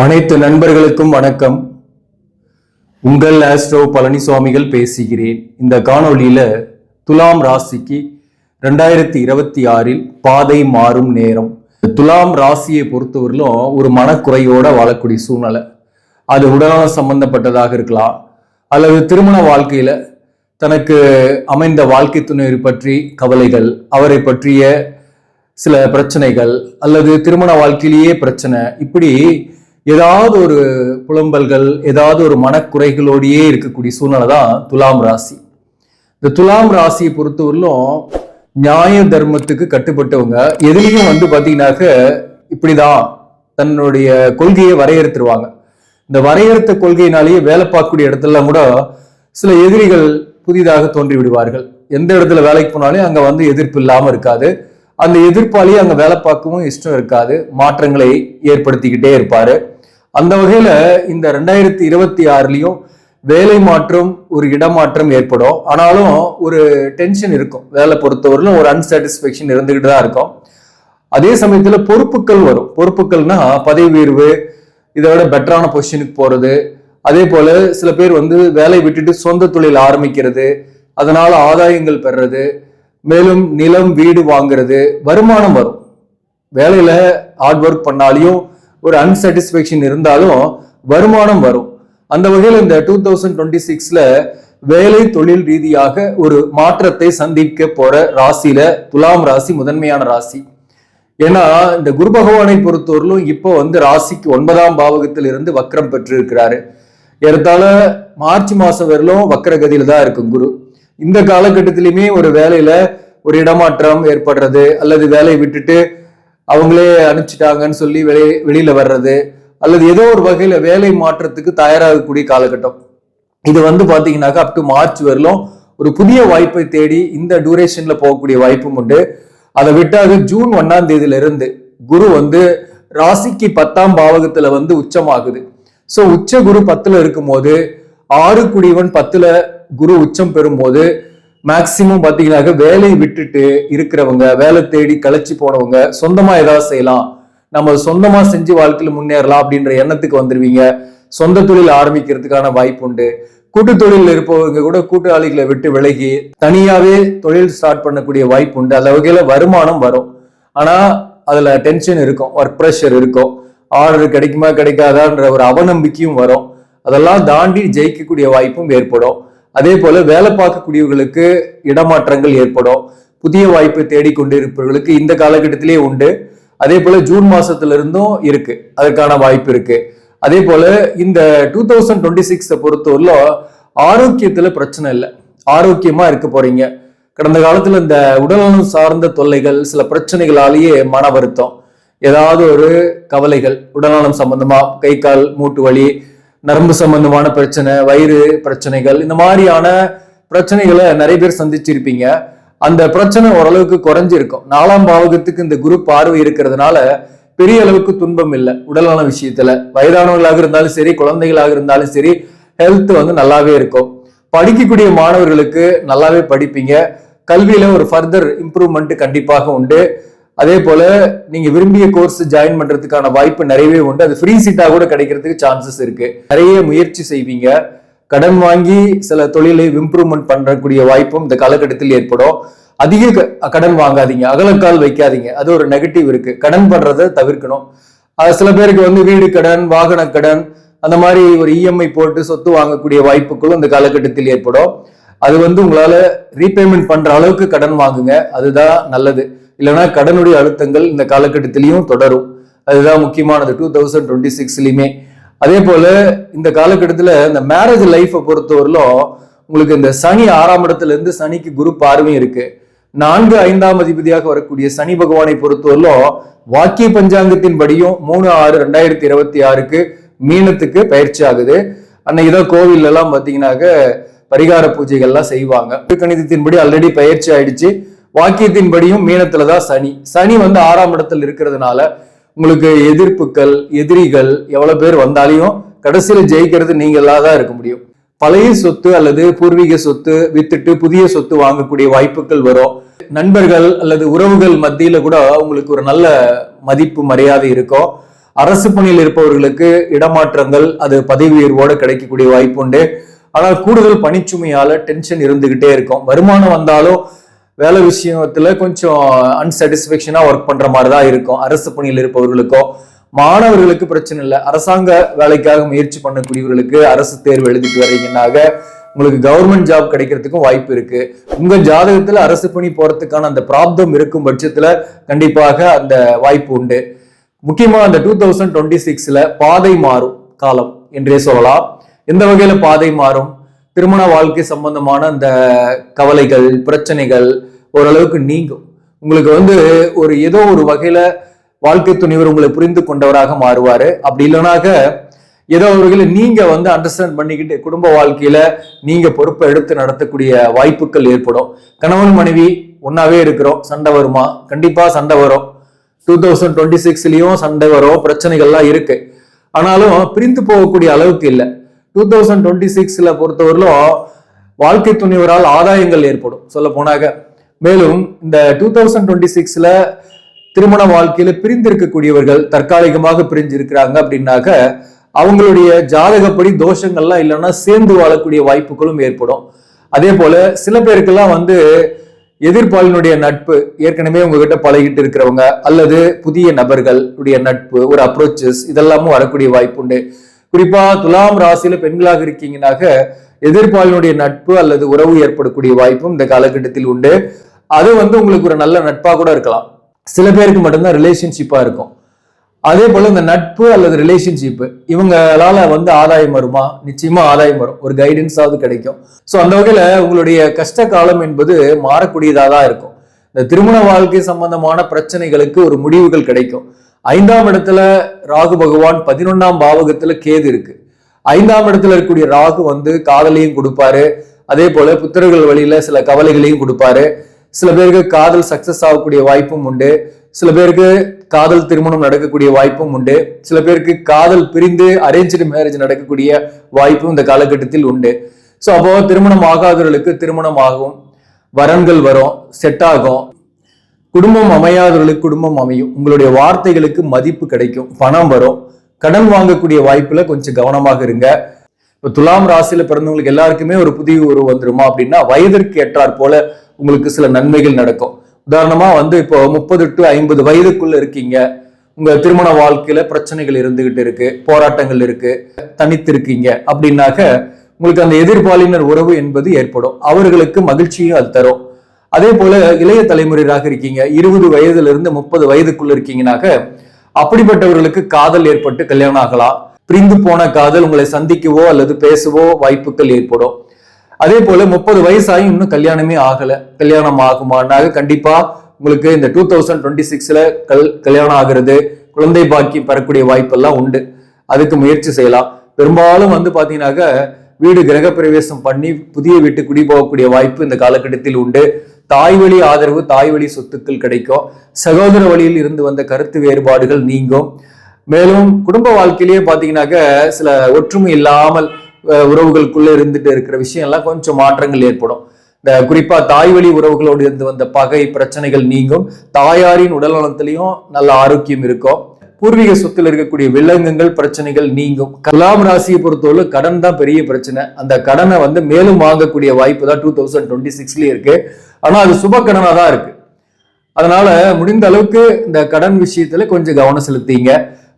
அனைத்து நண்பர்களுக்கும் வணக்கம். உங்கள் ஆஸ்ட்ரோ பழனிசுவாமிகள் பேசுகிறேன். இந்த காணொளியில துலாம் ராசிக்கு ரெண்டாயிரத்தி இருபத்தி ஆறில் பாதை மாறும் நேரம். துலாம் ராசியை பொறுத்தவரையிலும் ஒரு மனக்குறையோட வாழக்கூடிய சூழ்நிலை. அது உடல்நலம் சம்பந்தப்பட்டதாக இருக்கலாம். அல்லது திருமண வாழ்க்கையில தனக்கு அமைந்த வாழ்க்கை துணை பற்றி கவலைகள் அவரை பற்றிய சில பிரச்சனைகள் அல்லது திருமண வாழ்க்கையிலேயே பிரச்சனை இப்படி ஏதாவது ஒரு புலம்பல்கள் ஏதாவது ஒரு மனக்குறைகளோடையே இருக்கக்கூடிய சூழ்நிலை தான் துலாம் ராசி. இந்த துலாம் ராசியை பொறுத்தவரையிலும் நியாய தர்மத்துக்கு கட்டுப்பட்டவங்க எதுலேயும் வந்து பார்த்தீங்கன்னாக்க இப்படிதான் தன்னுடைய கொள்கையை வரையறுத்துருவாங்க. இந்த வரையறுத்த கொள்கையினாலேயே வேலை பார்க்கக்கூடிய இடத்துலலாம் கூட சில எதிரிகள் புதிதாக தோன்றி விடுவார்கள் எந்த இடத்துல வேலைக்கு போனாலும் அங்கே வந்து எதிர்ப்பு இல்லாமல் இருக்காது. அந்த எதிர்ப்பாலேயே அங்கே வேலை பார்க்கவும் இஷ்டம் இருக்காது. மாற்றங்களை ஏற்படுத்திக்கிட்டே இருப்பாரு. அந்த வகையில இந்த ரெண்டாயிரத்தி இருபத்தி ஆறுலயும் வேலை மாற்றம் ஒரு இடமாற்றம் ஏற்படும். ஆனாலும் ஒரு டென்ஷன் இருக்கும். வேலை பொறுத்தவரையிலும் ஒரு அன்சாட்டிஸ்ஃபேக்ஷன் இருந்துகிட்டு தான் இருக்கும். அதே சமயத்துல பொறுப்புகள் வரும். பொறுப்புகள்னா பதவி உயர்வு இதை விட பெட்டரான பொசிஷனுக்கு போறது. அதே போல சில பேர் வந்து வேலையை விட்டுட்டு சொந்த தொழில் ஆரம்பிக்கிறது. அதனால ஆதாயங்கள் பெறுறது. மேலும் நிலம் வீடு வாங்குறது வருமானம் வரும். வேலையில ஹார்ட் ஒர்க் பண்ணாலையும் ஒரு அன்சாட்டிஸ்ஃபேக்ஷன் இருந்தாலும் வருமானம் வரும். அந்த வகையில் இந்த டூ தௌசண்ட் டுவெண்ட்டி சிக்ஸ்ல வேலை தொழில் ரீதியாக ஒரு மாற்றத்தை சந்திக்க போற ராசியில துலாம் ராசி முதன்மையான ராசி. ஏன்னா இந்த குரு பகவானை பொறுத்தவரையிலும் இப்போ வந்து ராசிக்கு ஒன்பதாம் பாவகத்தில் இருந்து வக்ரம் பெற்று இருக்கிறாரு ஏறத்தாழ மார்ச் மாசம் வரலும் வக்கரகதியில தான் இருக்கும் குரு. இந்த காலகட்டத்திலுமே ஒரு வேலையில ஒரு இடமாற்றம் ஏற்படுறது அல்லது வேலையை விட்டுட்டு அவங்களே அனுப்பிச்சிட்டாங்கன்னு சொல்லி வெளியே வெளியில வர்றது அல்லது ஏதோ ஒரு வகையில வேலை மாற்றத்துக்கு தயாராகக்கூடிய காலகட்டம். இது வந்து பாத்தீங்கன்னாக்கா அப் டு மார்ச் வரலும் ஒரு புதிய வாய்ப்பை தேடி இந்த டூரேஷன்ல போகக்கூடிய வாய்ப்பும் உண்டு. அதை விட்டாது ஜூன் ஒன்னாம் தேதியில இருந்து குரு வந்து ராசிக்கு பத்தாம் பாவகத்துல வந்து உச்சமாகுது. சோ உச்ச குரு பத்துல இருக்கும்போது ஆறு குடிவன் பத்துல குரு உச்சம் பெறும்போது மேக்சிமம் பாத்தீங்கன்னாக்க வேலையை விட்டுட்டு இருக்கிறவங்க வேலை தேடி களைச்சி போனவங்க சொந்தமா ஏதாவது செய்யலாம். நம்ம சொந்தமா செஞ்சு வாழ்க்கையில முன்னேறலாம் அப்படின்ற எண்ணத்துக்கு வந்துருவீங்க. சொந்த தொழில் ஆரம்பிக்கிறதுக்கான வாய்ப்பு உண்டு. கூட்டு தொழில் இருப்பவங்க கூட கூட்டாளிகளை விட்டு விலகி தனியாவே தொழில் ஸ்டார்ட் பண்ணக்கூடிய வாய்ப்பு உண்டு. அந்த வகையில வருமானம் வரும். ஆனா அதுல டென்ஷன் இருக்கும். ஒர்க் ப்ரெஷர் இருக்கும். ஆர்டர் கிடைக்குமா கிடைக்காதான்ற ஒரு அவநம்பிக்கையும் வரும். அதெல்லாம் தாண்டி ஜெயிக்கக்கூடிய வாய்ப்பும் ஏற்படும். அதே போல வேலை பார்க்கக்கூடியவர்களுக்கு இடமாற்றங்கள் ஏற்படும். புதிய வாய்ப்பை தேடிக்கொண்டிருப்பவர்களுக்கு இந்த காலகட்டத்திலே உண்டு. அதே போல ஜூன் மாசத்துல இருந்தும் இருக்கு. அதற்கான வாய்ப்பு இருக்கு. அதே போல இந்த டூ தௌசண்ட் டுவெண்ட்டி சிக்ஸை பொறுத்தவரையிலும் ஆரோக்கியத்துல பிரச்சனை இல்லை. ஆரோக்கியமா இருக்க போறீங்க. கடந்த காலத்துல இந்த உடல்நலம் சார்ந்த தொல்லைகள் சில பிரச்சனைகளாலேயே மன வருத்தம் ஏதாவது ஒரு கவலைகள் உடல்நலம் சம்பந்தமா கை கால் மூட்டு வலி நரம்பு சம்பந்தமான பிரச்சனை வயிறு பிரச்சனைகள் இந்த மாதிரியான பிரச்சனைகளை நிறைய பேர் சந்திச்சிருப்பீங்க. அந்த பிரச்சனை ஓரளவுக்கு குறைஞ்சிருக்கும். நாலாம் பாவகத்துக்கு இந்த குரு பார்வை இருக்கிறதுனால பெரிய அளவுக்கு துன்பம் இல்லை உடல்நல விஷயத்துல. வயதானவர்களாக இருந்தாலும் சரி குழந்தைகளாக இருந்தாலும் சரி ஹெல்த் வந்து நல்லாவே இருக்கும். படிக்கக்கூடிய மாணவர்களுக்கு நல்லாவே படிப்பீங்க. கல்வியில ஒரு ஃபர்தர் இம்ப்ரூவ்மெண்ட் கண்டிப்பாக உண்டு. அதே போல நீங்க விரும்பிய கோர்ஸ் ஜாயின் பண்றதுக்கான வாய்ப்பு நிறையவே உண்டு. அது ஃப்ரீ சீட்டா கூட கிடைக்கிறதுக்கு சான்சஸ் இருக்கு. நிறைய முயற்சி செய்வீங்க. கடன் வாங்கி சில தொழிலை இம்ப்ரூவ்மெண்ட் பண்றக்கூடிய வாய்ப்பும் இந்த காலகட்டத்தில் ஏற்படும். அதிக க- கடன் வாங்காதீங்க. அகலக்கால் வைக்காதீங்க. அது ஒரு நெகட்டிவ் இருக்கு. கடன் பண்றதை தவிர்க்கணும். சில பேருக்கு வந்து வீடு கடன் வாகன கடன் அந்த மாதிரி ஒரு இஎம்ஐ போட்டு சொத்து வாங்கக்கூடிய வாய்ப்புகளும் இந்த காலகட்டத்தில் ஏற்படும். அது வந்து உங்களால ரீபேமெண்ட் பண்ற அளவுக்கு கடன் வாங்குங்க. அதுதான் நல்லது. இல்லைன்னா கடனுடைய அழுத்தங்கள் இந்த காலகட்டத்திலையும் தொடரும். அதுதான் முக்கியமானது டூ தௌசண்ட் டுவெண்ட்டி சிக்ஸ்லையுமே அதே போல இந்த காலகட்டத்தில் இந்த மேரேஜ் லைஃப்பை பொறுத்தவரையிலும் உங்களுக்கு இந்த சனி ஆறாம் இடத்துல இருந்து சனிக்கு குரு பார்வையும் இருக்கு. நான்கு ஐந்தாம் அதிபதியாக வரக்கூடிய சனி பகவானை பொறுத்தவரையிலும் வாக்கிய பஞ்சாங்கத்தின் படியும் மூணு ஆறு ரெண்டாயிரத்தி இருபத்தி ஆறுக்கு மீனத்துக்கு பயிற்சி ஆகுது. அன்னைக்கு தான் கோவில்லாம் பார்த்தீங்கன்னாக்க பரிகார பூஜைகள்லாம் செய்வாங்க. கணிதத்தின்படி ஆல்ரெடி பயிற்சி ஆயிடுச்சு. வாக்கியத்தின்படியும் மீனத்துல தான் சனி. சனி வந்து ஆறாம் இடத்துல இருக்கிறதுனால உங்களுக்கு எதிர்ப்புகள் எதிரிகள் எவ்வளவு பேர் வந்தாலையும் கடைசியில ஜெயிக்கிறது நீங்களா தான் இருக்க முடியும். பழைய சொத்து அல்லது பூர்வீக சொத்து வித்துட்டு புதிய சொத்து வாங்கக்கூடிய வாய்ப்புகள் வரும். நண்பர்கள் அல்லது உறவுகள் மத்தியில கூட உங்களுக்கு ஒரு நல்ல மதிப்பு மரியாதை இருக்கும். அரசு பணியில் இருப்பவர்களுக்கு இடமாற்றங்கள் அது பதவி உயர்வோடு கிடைக்கக்கூடிய வாய்ப்பு உண்டு. ஆனால் கூடுதல் பணிச்சுமையால டென்ஷன் இருந்துகிட்டே இருக்கும். வருமானம் வந்தாலும் வேலை விஷயத்துல கொஞ்சம் அன்சாட்டிஸ்பேக்ஷனா ஒர்க் பண்ற மாதிரி தான் இருக்கும். அரசு பணியில் இருப்பவர்களுக்கும் மாணவர்களுக்கு பிரச்சனை இல்லை. அரசாங்க வேலைக்காக முயற்சி பண்ணக்கூடியவர்களுக்கு அரசு தேர்வு எழுதிட்டு வர்றீங்கன்னாக உங்களுக்கு கவர்மெண்ட் ஜாப் கிடைக்கிறதுக்கும் வாய்ப்பு இருக்கு. உங்க ஜாதகத்துல அரசு பணி போறதுக்கான அந்த பிராப்தம் இருக்கும் பட்சத்துல கண்டிப்பாக அந்த வாய்ப்பு உண்டு. முக்கியமா அந்த டூ தௌசண்ட் டுவெண்ட்டி சிக்ஸ்ல பாதை மாறும் காலம் என்றே சொல்லலாம். எந்த வகையில பாதை மாறும்? திருமண வாழ்க்கை சம்பந்தமான அந்த கவலைகள் பிரச்சனைகள் ஓரளவுக்கு நீங்கும். உங்களுக்கு வந்து ஒரு ஏதோ ஒரு வகையில வாழ்க்கை துணிவர் உங்களை புரிந்து கொண்டவராக மாறுவாரு. அப்படி இல்லைனாக்க ஏதோ ஒரு வகையில நீங்க வந்து அண்டர்ஸ்டாண்ட் பண்ணிக்கிட்டு குடும்ப வாழ்க்கையில நீங்க பொறுப்பை எடுத்து நடத்தக்கூடிய வாய்ப்புகள் ஏற்படும். கணவன் மனைவி ஒன்னாவே இருக்கிறோம். சண்டை வருமா? கண்டிப்பா சண்டை வரும். டூ தௌசண்ட் டுவெண்ட்டி சிக்ஸ்லயும் சண்டை வரும். பிரச்சனைகள்லாம் இருக்கு. ஆனாலும் பிரிந்து போகக்கூடிய அளவுக்கு இல்லை. டூ தௌசண்ட் டுவெண்ட்டி சிக்ஸில் பொறுத்தவரையிலும் வாழ்க்கை துணிவரால் ஆதாயங்கள் ஏற்படும். சொல்ல போனாக மேலும் இந்த டூ தௌசண்ட் டுவெண்ட்டி சிக்ஸில் திருமண வாழ்க்கையில பிரிந்து இருக்கக்கூடியவர்கள் தற்காலிகமாக பிரிஞ்சிருக்கிறாங்க அப்படின்னாக்க அவங்களுடைய ஜாதகப்படி தோஷங்கள்லாம் இல்லைன்னா சேர்ந்து வாழக்கூடிய வாய்ப்புகளும் ஏற்படும். அதே போல சில பேருக்கெல்லாம் வந்து எதிர்பாலினுடைய நட்பு ஏற்கனவே உங்ககிட்ட பழகிட்டு இருக்கிறவங்க அல்லது புதிய நபர்களுடைய நட்பு ஒரு அப்ரோச்சஸ் இதெல்லாமும் வரக்கூடிய வாய்ப்பு உண்டு குறிப்பா துலாம் ராசியில பெண்களாக இருக்கீங்கன்னாக்க எதிர்பாலினுடைய நட்பு அல்லது உறவு ஏற்படக்கூடிய வாய்ப்பும் இந்த காலகட்டத்தில் உண்டு. அது வந்து உங்களுக்கு ஒரு நல்ல நட்பா கூட இருக்கலாம். சில பேருக்கு மட்டும்தான் ரிலேஷன்ஷிப்பா இருக்கும். அதே போல இந்த நட்பு அல்லது ரிலேஷன்ஷிப் இவங்களால வந்து ஆதாயம் வருமா? நிச்சயமா ஆதாயம் வரும். ஒரு கைடன்ஸாவது கிடைக்கும். ஸோ அந்த வகையில உங்களுடைய கஷ்ட காலம் என்பது மாறக்கூடியதாக தான் இருக்கும். இந்த திருமண வாழ்க்கை சம்பந்தமான பிரச்சனைகளுக்கு ஒரு முடிவுகள் கிடைக்கும். ஐந்தாம் இடத்துல ராகு பகவான் பதினொன்னாம் பாவகத்துல கேது இருக்கு. ஐந்தாம் இடத்துல இருக்கக்கூடிய ராகு வந்து காதலையும் கொடுப்பாரு. அதே போல புத்திரர்கள் வழியில சில கவலைகளையும் கொடுப்பாரு. சில பேருக்கு காதல் சக்சஸ் ஆகக்கூடிய வாய்ப்பும் உண்டு. சில பேருக்கு காதல் திருமணம் நடக்கக்கூடிய வாய்ப்பும் உண்டு. சில பேருக்கு காதல் பிரிந்து அரேஞ்சு மேரேஜ் நடக்கக்கூடிய வாய்ப்பும் இந்த காலகட்டத்தில் உண்டு. ஸோ அப்போ திருமணம் ஆகாதவர்களுக்கு திருமணம் ஆகும். வரன்கள் வரும். செட் ஆகும். குடும்பம் அமையாதவர்களுக்கு குடும்பம் அமையும். உங்களுடைய வார்த்தைகளுக்கு மதிப்பு கிடைக்கும். பணம் வரும். கடன் வாங்கக்கூடிய வாய்ப்புல கொஞ்சம் கவனமாக இருங்க. இப்போ துலாம் ராசியில பிறந்தவங்களுக்கு எல்லாருக்குமே ஒரு புதிய உறவு வந்துருமா அப்படின்னா வயதிற்கு ஏற்றாற் போல உங்களுக்கு சில நன்மைகள் நடக்கும். உதாரணமா வந்து இப்போ முப்பது டு ஐம்பது வயதுக்குள்ள இருக்கீங்க. உங்க திருமண வாழ்க்கையில பிரச்சனைகள் இருந்துகிட்டு இருக்கு. போராட்டங்கள் இருக்கு. தனித்து இருக்கீங்க அப்படின்னாக்க உங்களுக்கு அந்த எதிர்பாலினர் உறவு என்பது ஏற்படும். அவர்களுக்கு மகிழ்ச்சியும் அது தரும். அதே போல இளைய தலைமுறையாக இருக்கீங்க இருபது வயதுல இருந்து முப்பது வயதுக்குள்ள இருக்கீங்கனாக்க அப்படிப்பட்டவர்களுக்கு காதல் ஏற்பட்டு கல்யாணம் ஆகலாம். பிரிந்து போன காதல் உங்களை சந்திக்கவோ அல்லது பேசவோ வாய்ப்புகள் ஏற்படும். அதே போல முப்பது வயசாயும் இன்னும் கல்யாணமே ஆகல. கல்யாணம் ஆகுமானாக கண்டிப்பா உங்களுக்கு இந்த டூ தௌசண்ட் டுவெண்ட்டி சிக்ஸ்ல கல் கல்யாணம் ஆகிறது குழந்தை பாக்கி பெறக்கூடிய வாய்ப்பெல்லாம் உண்டு. அதுக்கு முயற்சி செய்யலாம். பெரும்பாலும் வந்து பாத்தீங்கன்னாக்க வீடு கிரக பிரவேசம் பண்ணி புதிய வீட்டு குடி போகக்கூடிய வாய்ப்பு இந்த காலகட்டத்தில் உண்டு. தாய் வழி ஆதரவு தாய் வழி சொத்துக்கள் கிடைக்கும். சகோதர வழியில் இருந்து வந்த கருத்து வேறுபாடுகள் நீங்கும். மேலும் குடும்ப வாழ்க்கையிலேயே பார்த்தீங்கன்னாக்க சில ஒற்றுமை இல்லாமல் உறவுகளுக்குள்ளே இருந்துட்டு இருக்கிற விஷயம் எல்லாம் கொஞ்சம் மாற்றங்கள் ஏற்படும். இந்த குறிப்பா தாய் வழி உறவுகளோடு இருந்து வந்த பகை பிரச்சனைகள் நீங்கும். தாயாரின் உடல் நலத்திலையும் நல்ல ஆரோக்கியம் இருக்கும். பூர்வீக சொத்துல இருக்கக்கூடிய வில்லங்கங்கள் பிரச்சனைகள் நீங்கும். கலாம் ராசியை பொறுத்தவரை கடன் தான் பெரிய பிரச்சனை. அந்த கடனை வந்து மேலும் வாங்கக்கூடிய வாய்ப்பு தான் டூ தௌசண்ட் டுவெண்ட்டி சிக்ஸ்லயே இருக்கு. ஆனால் அது சுப கடனாக தான் இருக்கு. அதனால முடிந்த அளவுக்கு இந்த கடன் விஷயத்துல கொஞ்சம் கவனம் செலுத்திங்க.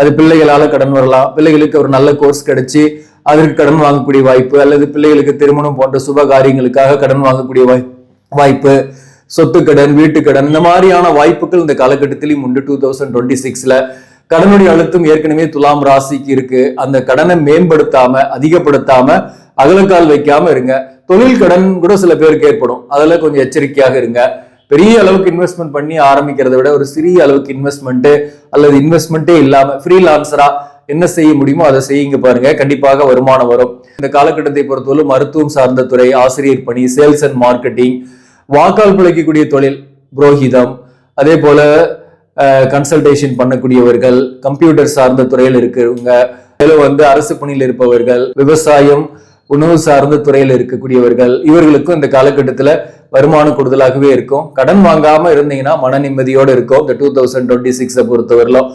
அது பிள்ளைகளால கடன் வரலாம். பிள்ளைகளுக்கு ஒரு நல்ல கோர்ஸ் கிடைச்சி அதற்கு கடன் வாங்கக்கூடிய வாய்ப்பு அல்லது பிள்ளைகளுக்கு திருமணம் போன்ற சுப காரியங்களுக்காக கடன் வாங்கக்கூடிய வாய் வாய்ப்பு சொத்து கடன் வீட்டு கடன் இந்த மாதிரியான வாய்ப்புகள் இந்த காலகட்டத்திலும் உண்டு. டூ தௌசண்ட் டுவெண்ட்டி சிக்ஸ்ல கடனுடைய அழுத்தம் ஏற்கனவே துலாம் ராசிக்கு இருக்கு. அந்த கடனை மேம்படுத்தாம அதிகப்படுத்தாம அகலக்கால் வைக்காம இருங்க. தொழில் கடன் கூட சில பேருக்கு ஏற்படும். அதில் கொஞ்சம் எச்சரிக்கையாக இருங்க. பெரிய அளவுக்கு இன்வெஸ்ட்மெண்ட் பண்ணி ஆரம்பிக்கிறத விட ஒரு சிறிய அளவுக்கு இன்வெஸ்ட்மெண்ட் அல்லது இன்வெஸ்ட்மெண்ட்டே இல்லாம ஃப்ரீலான்சரா என்ன செய்ய முடியுமோ அதை செய்யுங்க பாருங்க. கண்டிப்பாக வருமானம் வரும். இந்த காலகட்டத்தை பொறுத்தவரை மருத்துவம் சார்ந்த துறை ஆசிரியர் பணி சேல்ஸ் அண்ட் மார்க்கெட்டிங் வாக்கால் பிழைக்கக்கூடிய தொழில் புரோஹிதம் அதே போல கன்சல்டேஷன் பண்ணக்கூடியவர்கள் கம்ப்யூட்டர் சார்ந்த துறையில் இருக்கிறவங்க மேலும் வந்து அரசு பணியில் இருப்பவர்கள் விவசாயம் உணவு சார்ந்த துறையில் இருக்கக்கூடியவர்கள் இவர்களுக்கும் இந்த காலகட்டத்தில் வருமானம் கூடுதலாகவே இருக்கும். கடன் வாங்காமல் இருந்தீங்கன்னா மன நிம்மதியோடு இருக்கும். இந்த டூ தௌசண்ட் டுவெண்ட்டி சிக்ஸை பொறுத்தவரையிலும்.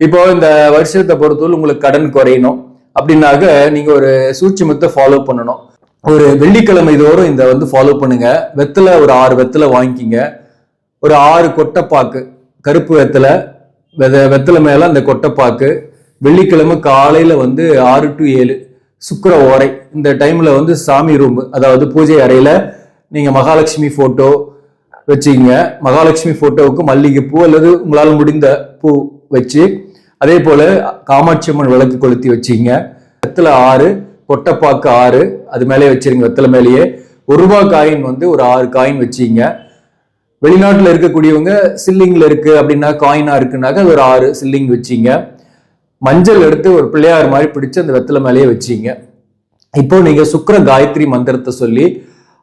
இப்போ இந்த வருஷத்தை பொறுத்தவரை உங்களுக்கு கடன் குறையணும். அப்படின்னாக்க நீங்கள் ஒரு சூட்சமத்தை ஃபாலோ பண்ணணும். ஒரு வெள்ளிக்கிழமை தோறும் இந்த வந்து ஃபாலோ பண்ணுங்க. வெத்தலை ஒரு ஆறு வெத்தலை வாங்கிக்கிங்க. ஒரு ஆறு கொட்டைப்பாக்கு கருப்பு வெத்தலை வெத வெத்தலை மேலே அந்த கொட்டைப்பாக்கு வெள்ளிக்கிழமை காலையில் வந்து ஆறு டு ஏழு. சுக்கர ஓரை. இந்த டைமில் வந்து சாமி ரூம் அதாவது பூஜை அறையில் நீங்கள் மகாலட்சுமி ஃபோட்டோ வச்சுக்கிங்க. மகாலட்சுமி ஃபோட்டோவுக்கு மல்லிகைப்பூ அல்லது உங்களால் முடிந்த பூ வச்சு அதே போல் காமாட்சி அம்மன் விளக்கு கொளுத்தி வச்சுக்கிங்க. வெத்தலை ஆறு கொட்டைப்பாக்கு ஆறு அது மேலே வச்சிருங்க வெத்தலை மேலேயே. ஒரு ரூபா காயின் வந்து ஒரு ஆறு காயின் வச்சுக்கிங்க. வெளிநாட்டில் இருக்கக்கூடியவங்க சில்லிங்கில் இருக்குது அப்படின்னா காயினாக இருக்குனாக்க அது ஒரு ஆறு சில்லிங் வச்சிங்க மஞ்சள் எடுத்து ஒரு பிள்ளையார் மாதிரி பிடிச்சு அந்த வெத்தலை மேலேயே வச்சிங்க. இப்போ நீங்க சுக்கர காயத்ரி மந்திரத்தை சொல்லி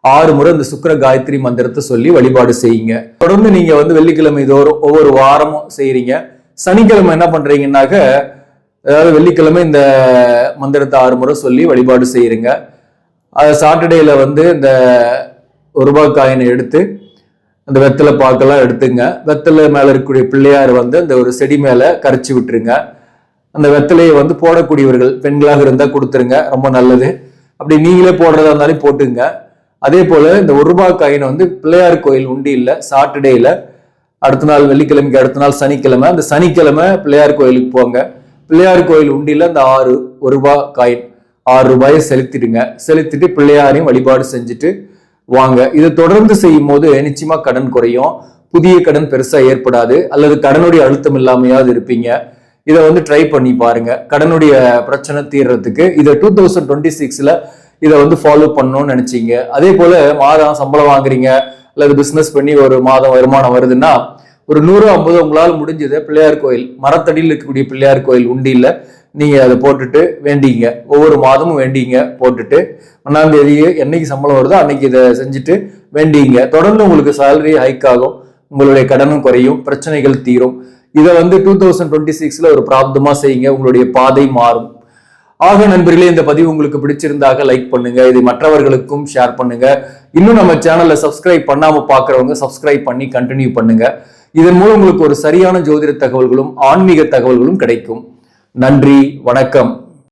ஆறு முறை இந்த சுக்கர காயத்ரி மந்திரத்தை சொல்லி வழிபாடு செய்யுங்க. தொடர்ந்து நீங்க வந்து வெள்ளிக்கிழமை தோறும் ஒவ்வொரு வாரமும் செய்யறீங்க சனிக்கிழமை என்ன பண்றீங்கன்னாக்க அதாவது வெள்ளிக்கிழமை இந்த மந்திரத்தை ஆறு முறை சொல்லி வழிபாடு செய்யறீங்க அது சாட்டர்டேல வந்து இந்த ஒரு ரூபாய் காயினை எடுத்து அந்த வெத்தலை பாக்கெல்லாம் எடுத்துங்க. வெத்தலை மேல இருக்கக்கூடிய பிள்ளையார் வந்து அந்த ஒரு செடி மேல கரைச்சி விட்டுருங்க. அந்த வெத்தலையை வந்து போடக்கூடியவர்கள் பெண்களாக இருந்தால் கொடுத்துருங்க ரொம்ப நல்லது. அப்படி நீங்களே போடுறதா இருந்தாலும் போட்டுங்க. அதே போல் இந்த ஒரு ரூபாய் காயினை வந்து பிள்ளையார் கோயில் உண்டி இல்லை சாட்டர்டேயில் அடுத்த நாள் வெள்ளிக்கிழமைக்கு அடுத்த நாள் சனிக்கிழமை அந்த சனிக்கிழமை பிள்ளையார் கோயிலுக்கு போங்க. பிள்ளையார் கோயில் உண்டியில் அந்த ஆறு ஒரு ரூபாய் காயின் ஆறு ரூபாயை செலுத்திடுங்க. செலுத்திட்டு பிள்ளையாரையும் வழிபாடு செஞ்சுட்டு வாங்க. இதை தொடர்ந்து செய்யும் போது நிச்சயமாக கடன் குறையும். புதிய கடன் பெருசாக ஏற்படாது. அல்லது கடனுடைய அழுத்தம் இல்லாமையாவது இருப்பீங்க. இதை வந்து ட்ரை பண்ணி பாருங்க. கடனுடைய பிரச்சனை தீர்றதுக்கு இதை டூ தௌசண்ட் டுவெண்ட்டி சிக்ஸ்ல இதை வந்து ஃபாலோ பண்ணணும்னு நினைச்சீங்க. அதே போல மாதம் சம்பளம் வாங்குறீங்க அல்லது பிசினஸ் பண்ணி ஒரு மாதம் வருமானம் வருதுன்னா ஒரு நூறு ஐம்பது உங்களால் முடிஞ்சது பிள்ளையார் கோயில் மரத்தடியில் இருக்கக்கூடிய பிள்ளையார் கோயில் உண்டியில் நீங்கள் அதை போட்டுட்டு வேண்டிங்க. ஒவ்வொரு மாதமும் வேண்டிங்க போட்டுட்டு ஒன்றாம் தேதி என்னைக்கு சம்பளம் வருதோ அன்னைக்கு இதை செஞ்சுட்டு வேண்டிங்க. தொடர்ந்து உங்களுக்கு சேலரி ஹைக் ஆகும் உங்களுடைய கடனும் குறையும் பிரச்சனைகள் தீரும். இதை வந்து டூ தௌசண்ட் டுவெண்ட்டி சிக்ஸில் ஒரு பிராப்தமாக செய்யுங்க உங்களுடைய பாதை மாறும். ஆக நண்பர்களே இந்த பதிவு உங்களுக்கு பிடிச்சிருந்தாக லைக் பண்ணுங்க இதை மற்றவர்களுக்கும் ஷேர் பண்ணுங்க. இன்னும் நம்ம சேனல்ல சப்ஸ்கிரைப் பண்ணாம பாக்குறவங்க சப்ஸ்கிரைப் பண்ணி கண்டினியூ பண்ணுங்க. இதன் மூலம் உங்களுக்கு ஒரு சரியான ஜோதிட தகவல்களும் ஆன்மீக தகவல்களும் கிடைக்கும். நன்றி வணக்கம்.